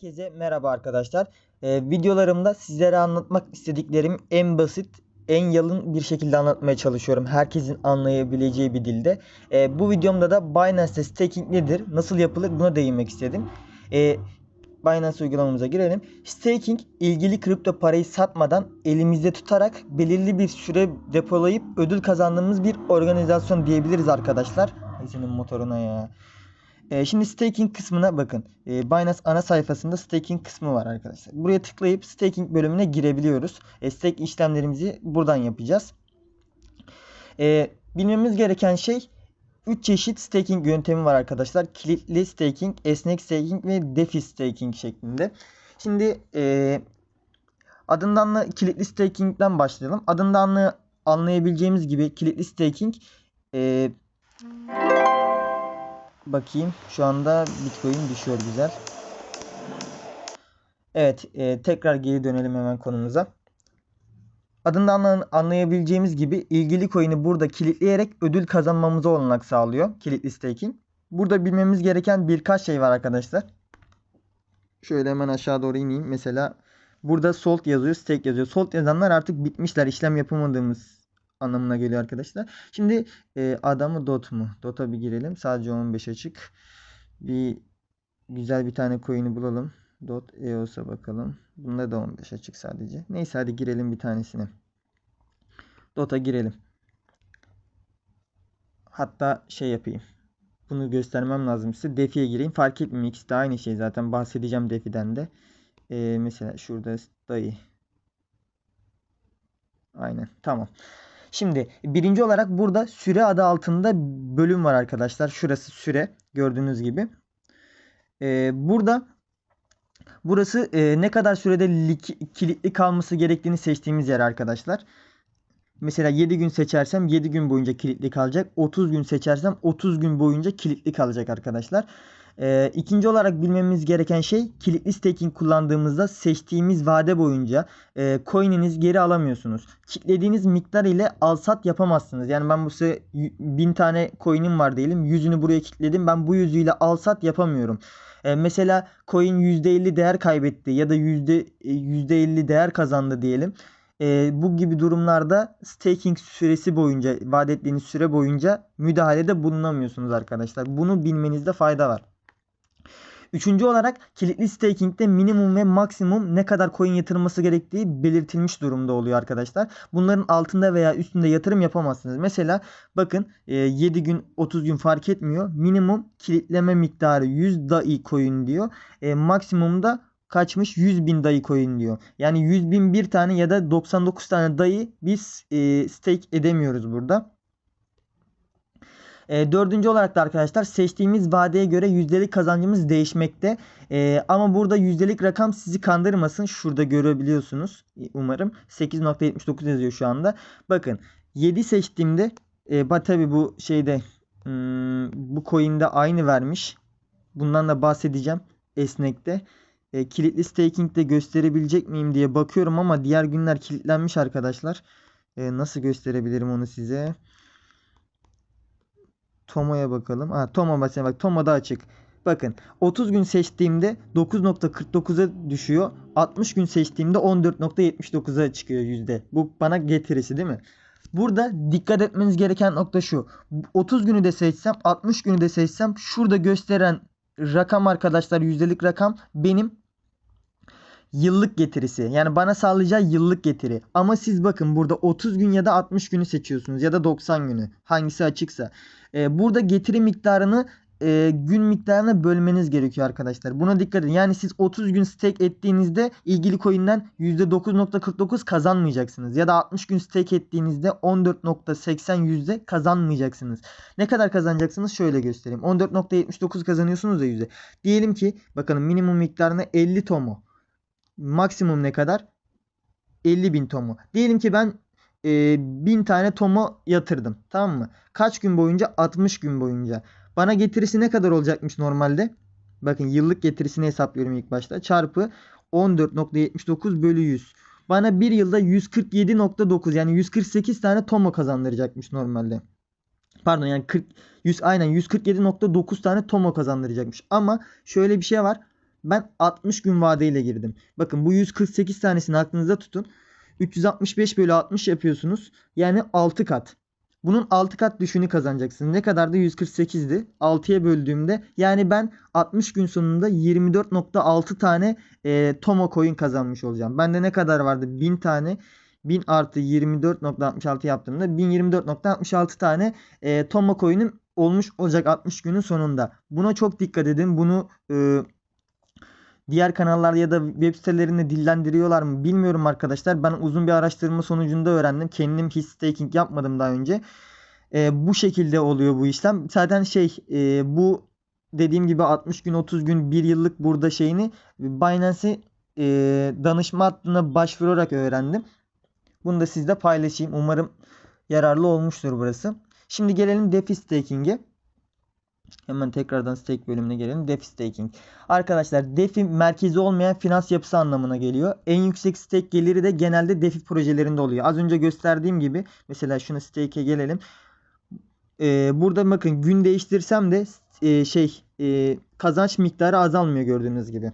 Herkese merhaba arkadaşlar. Ee, videolarımda sizlere anlatmak istediklerim en basit, en yalın bir şekilde anlatmaya çalışıyorum. Herkesin anlayabileceği bir dilde. Ee, bu videomda da Binance'te staking nedir, nasıl yapılır buna değinmek istedim. Ee, Binance uygulamamıza girelim. Staking ilgili kripto parayı satmadan elimizde tutarak belirli bir süre depolayıp ödül kazandığımız bir organizasyon diyebiliriz arkadaşlar. Ay senin motoruna ya. Ee, şimdi staking kısmına bakın. Ee, Binance ana sayfasında staking kısmı var arkadaşlar. Buraya tıklayıp staking bölümüne girebiliyoruz. E, stake işlemlerimizi buradan yapacağız. Ee, bilmemiz gereken şey 3 çeşit staking yöntemi var arkadaşlar. Kilitli staking, esnek staking ve defi staking şeklinde. Şimdi e, adından da kilitli staking'den başlayalım. Adından anlay- anlayabileceğimiz gibi kilitli staking e, Bakayım. Şu anda Bitcoin düşüyor güzel. Evet. e, tekrar geri dönelim hemen konumuza. Adından anla- anlayabileceğimiz gibi ilgili coin'i burada kilitleyerek ödül kazanmamıza olanak sağlıyor. Kilitli staking. Burada bilmemiz gereken birkaç şey var arkadaşlar. Şöyle hemen aşağı doğru ineyim. Mesela burada sold yazıyor, stake yazıyor. Sold yazanlar artık bitmişler. işlem yapamadığımız anlamına geliyor arkadaşlar. Şimdi e, adamı dot mu? Dot'a bir girelim. Sadece 15 açık. Bir güzel bir tane coin'i bulalım. Dot EOS'a bakalım. Bunda da 15 açık sadece. Neyse hadi girelim bir tanesine. Dot'a girelim. Hatta şey yapayım. Bunu göstermem lazım size. Defi'ye gireyim. Fark etmiyor. İkisi de aynı şey zaten. Bahsedeceğim Defi'den de. E, mesela şurada dayı. Aynen. Tamam. Şimdi birinci olarak burada süre adı altında bölüm var arkadaşlar. Şurası süre gördüğünüz gibi. Ee, burada burası e, ne kadar sürede lik- kilitli kalması gerektiğini seçtiğimiz yer arkadaşlar. Mesela 7 gün seçersem 7 gün boyunca kilitli kalacak. 30 gün seçersem 30 gün boyunca kilitli kalacak arkadaşlar. Ee, ikinci olarak bilmemiz gereken şey kilitli staking kullandığımızda seçtiğimiz vade boyunca e, coin'iniz geri alamıyorsunuz. Kitlediğiniz miktar ile al sat yapamazsınız. Yani ben bu size 1000 tane coin'im var diyelim. Yüzünü buraya kilitledim. Ben bu yüzüyle al sat yapamıyorum. E, mesela coin %50 değer kaybetti ya da yüzde 50 değer kazandı diyelim. E, bu gibi durumlarda staking süresi boyunca, vaat ettiğiniz süre boyunca müdahalede bulunamıyorsunuz arkadaşlar. Bunu bilmenizde fayda var. Üçüncü olarak kilitli staking'de minimum ve maksimum ne kadar coin yatırılması gerektiği belirtilmiş durumda oluyor arkadaşlar. Bunların altında veya üstünde yatırım yapamazsınız. Mesela bakın 7 gün 30 gün fark etmiyor. Minimum kilitleme miktarı 100 DAI coin diyor. E, maksimumda kaçmış 100 bin dayı coin diyor. Yani 100 bin bir tane ya da 99 tane dayı biz e, stake edemiyoruz burada. E, dördüncü olarak da arkadaşlar seçtiğimiz vadeye göre yüzdelik kazancımız değişmekte. E, ama burada yüzdelik rakam sizi kandırmasın. Şurada görebiliyorsunuz umarım. 8.79 yazıyor şu anda. Bakın 7 seçtiğimde e, tabi bu şeyde hmm, bu coin'de aynı vermiş. Bundan da bahsedeceğim esnekte. E, kilitli staking'de gösterebilecek miyim diye bakıyorum ama diğer günler kilitlenmiş arkadaşlar. E, nasıl gösterebilirim onu size? Tomo'ya bakalım. Ha, Tomo mesela bak Tomo da açık. Bakın 30 gün seçtiğimde 9.49'a düşüyor. 60 gün seçtiğimde 14.79'a çıkıyor yüzde. Bu bana getirisi değil mi? Burada dikkat etmeniz gereken nokta şu. 30 günü de seçsem 60 günü de seçsem şurada gösteren rakam arkadaşlar yüzdelik rakam benim yıllık getirisi. Yani bana sağlayacağı yıllık getiri. Ama siz bakın burada 30 gün ya da 60 günü seçiyorsunuz ya da 90 günü. Hangisi açıksa. Ee, burada getiri miktarını e, gün miktarına bölmeniz gerekiyor arkadaşlar. Buna dikkat edin. Yani siz 30 gün stake ettiğinizde ilgili coin'den %9.49 kazanmayacaksınız. Ya da 60 gün stake ettiğinizde 14.80 yüzde kazanmayacaksınız. Ne kadar kazanacaksınız? Şöyle göstereyim. 14.79 kazanıyorsunuz ya yüzde. Diyelim ki bakalım minimum miktarına 50 tomo. Maksimum ne kadar? 50 bin tomo. Diyelim ki ben e, 1000 tane tomo yatırdım. Tamam mı? Kaç gün boyunca? 60 gün boyunca. Bana getirisi ne kadar olacakmış normalde? Bakın yıllık getirisini hesaplıyorum ilk başta. Çarpı 14.79 bölü 100. Bana bir yılda 147.9 yani 148 tane tomo kazandıracakmış normalde. Pardon yani 40 100 aynen 147.9 tane tomo kazandıracakmış. Ama şöyle bir şey var. Ben 60 gün vadeyle girdim. Bakın bu 148 tanesini aklınızda tutun. 365 bölü 60 yapıyorsunuz. Yani 6 kat. Bunun 6 kat düşünü kazanacaksınız. Ne kadar da 148'di. 6'ya böldüğümde yani ben 60 gün sonunda 24.6 tane e, Tomo coin kazanmış olacağım. Bende ne kadar vardı? 1000 tane. 1000 artı 24.66 yaptığımda 1024.66 tane e, Tomo coin'im olmuş olacak 60 günün sonunda. Buna çok dikkat edin. Bunu e, diğer kanallar ya da web sitelerinde dillendiriyorlar mı bilmiyorum arkadaşlar. Ben uzun bir araştırma sonucunda öğrendim. Kendim hiç staking yapmadım daha önce. E, bu şekilde oluyor bu işlem. Zaten şey e, bu dediğim gibi 60 gün 30 gün 1 yıllık burada şeyini Binance'e e, danışma hattına başvurarak öğrendim. Bunu da sizle paylaşayım. Umarım yararlı olmuştur burası. Şimdi gelelim DeFi staking'e. Hemen tekrardan stake bölümüne gelelim. DeFi staking. Arkadaşlar DeFi merkezi olmayan finans yapısı anlamına geliyor. En yüksek stake geliri de genelde DeFi projelerinde oluyor. Az önce gösterdiğim gibi mesela şunu stake'e gelelim. Ee, burada bakın gün değiştirsem de e, şey e, kazanç miktarı azalmıyor gördüğünüz gibi.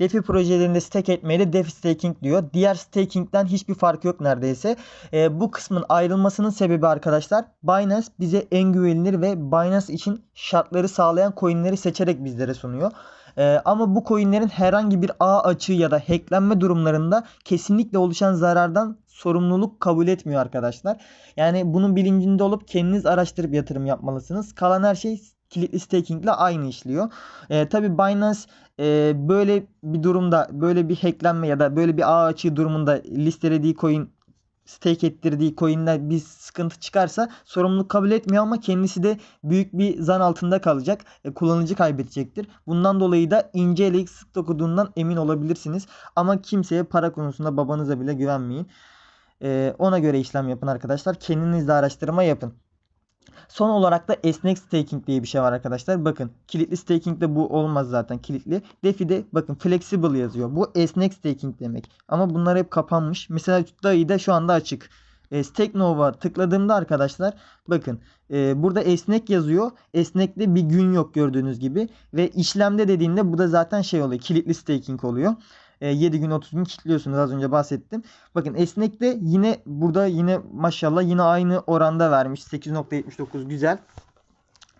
DeFi projelerinde stake etmeyle DeFi staking diyor. Diğer staking'den hiçbir fark yok neredeyse. E, bu kısmın ayrılmasının sebebi arkadaşlar Binance bize en güvenilir ve Binance için şartları sağlayan coinleri seçerek bizlere sunuyor. E, ama bu coinlerin herhangi bir ağ açığı ya da hacklenme durumlarında kesinlikle oluşan zarardan sorumluluk kabul etmiyor arkadaşlar. Yani bunun bilincinde olup kendiniz araştırıp yatırım yapmalısınız. Kalan her şey kilitli staking ile aynı işliyor. E, Tabi Binance e, böyle bir durumda böyle bir hacklenme ya da böyle bir ağ açığı durumunda listelediği coin stake ettirdiği coin'ler bir sıkıntı çıkarsa sorumluluk kabul etmiyor ama kendisi de büyük bir zan altında kalacak. E, kullanıcı kaybedecektir. Bundan dolayı da ince eleyik sık dokuduğundan emin olabilirsiniz. Ama kimseye para konusunda babanıza bile güvenmeyin. E, ona göre işlem yapın arkadaşlar. Kendiniz de araştırma yapın. Son olarak da esnek staking diye bir şey var arkadaşlar. Bakın kilitli staking de bu olmaz zaten kilitli. DeFi'de bakın flexible yazıyor. Bu esnek staking demek. Ama bunlar hep kapanmış. Mesela DAI şu anda açık. E, Stake Nova tıkladığımda arkadaşlar bakın e, burada esnek yazıyor. Esnekte bir gün yok gördüğünüz gibi. Ve işlemde dediğinde bu da zaten şey oluyor. Kilitli staking oluyor. 7 e, gün 30 gün kilitliyorsunuz az önce bahsettim. Bakın esnekte yine burada yine maşallah yine aynı oranda vermiş. 8.79 güzel.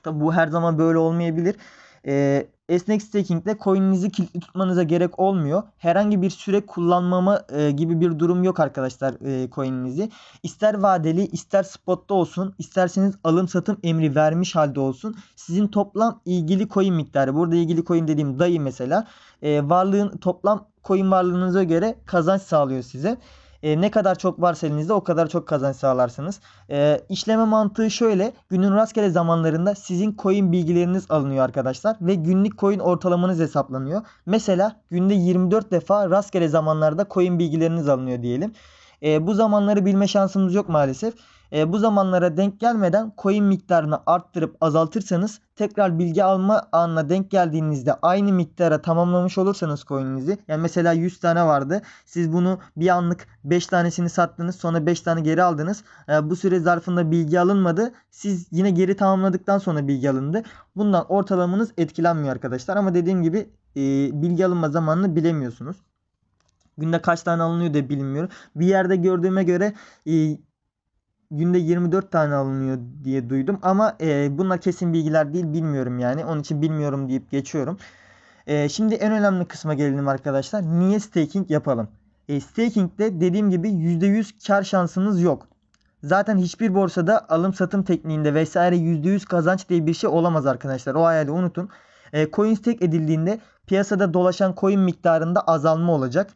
Tabi bu her zaman böyle olmayabilir. Ee, esnek staking'de coin'inizi kilitli tutmanıza gerek olmuyor. Herhangi bir süre kullanmama e, gibi bir durum yok arkadaşlar e, coin'inizi. İster vadeli ister spotta olsun isterseniz alım satım emri vermiş halde olsun. Sizin toplam ilgili coin miktarı burada ilgili coin dediğim dayı mesela e, varlığın toplam coin varlığınıza göre kazanç sağlıyor size. E, ne kadar çok varsa elinizde o kadar çok kazanç sağlarsınız. E, işleme mantığı şöyle. Günün rastgele zamanlarında sizin coin bilgileriniz alınıyor arkadaşlar. Ve günlük coin ortalamanız hesaplanıyor. Mesela günde 24 defa rastgele zamanlarda coin bilgileriniz alınıyor diyelim. E, bu zamanları bilme şansımız yok maalesef. E, bu zamanlara denk gelmeden coin miktarını arttırıp azaltırsanız tekrar bilgi alma anına denk geldiğinizde aynı miktara tamamlamış olursanız coin'inizi yani mesela 100 tane vardı. Siz bunu bir anlık 5 tanesini sattınız sonra 5 tane geri aldınız. E, bu süre zarfında bilgi alınmadı. Siz yine geri tamamladıktan sonra bilgi alındı. Bundan ortalamanız etkilenmiyor arkadaşlar ama dediğim gibi e, bilgi alınma zamanını bilemiyorsunuz. Günde kaç tane alınıyor da bilmiyorum. Bir yerde gördüğüme göre e, günde 24 tane alınıyor diye duydum. Ama e, bunlar kesin bilgiler değil bilmiyorum yani. Onun için bilmiyorum deyip geçiyorum. E, şimdi en önemli kısma gelelim arkadaşlar. Niye staking yapalım? E, staking'de dediğim gibi %100 kar şansınız yok. Zaten hiçbir borsada alım satım tekniğinde vesaire %100 kazanç diye bir şey olamaz arkadaşlar. O hayali unutun. E, coin stake edildiğinde piyasada dolaşan coin miktarında azalma olacak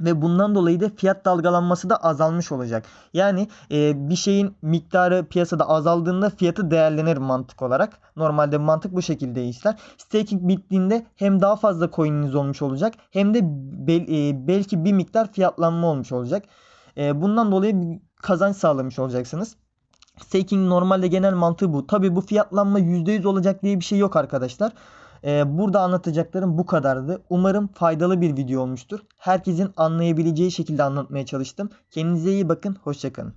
ve bundan dolayı da fiyat dalgalanması da azalmış olacak. Yani e, bir şeyin miktarı piyasada azaldığında fiyatı değerlenir mantık olarak. Normalde mantık bu şekilde işler. Staking bittiğinde hem daha fazla coin'iniz olmuş olacak hem de bel, e, belki bir miktar fiyatlanma olmuş olacak. E, bundan dolayı kazanç sağlamış olacaksınız. Staking normalde genel mantığı bu. Tabi bu fiyatlanma %100 olacak diye bir şey yok arkadaşlar. Ee, burada anlatacaklarım bu kadardı. Umarım faydalı bir video olmuştur. Herkesin anlayabileceği şekilde anlatmaya çalıştım. Kendinize iyi bakın. Hoşçakalın.